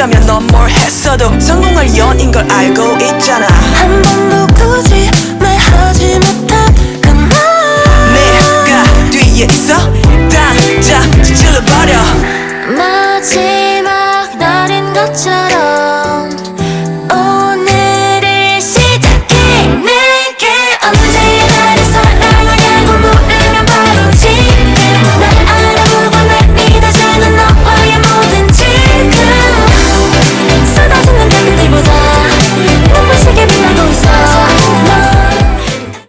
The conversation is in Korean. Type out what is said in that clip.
알려주자면 넌 뭘 했어도 성공할 연인 걸 알고 있잖아. 한 번도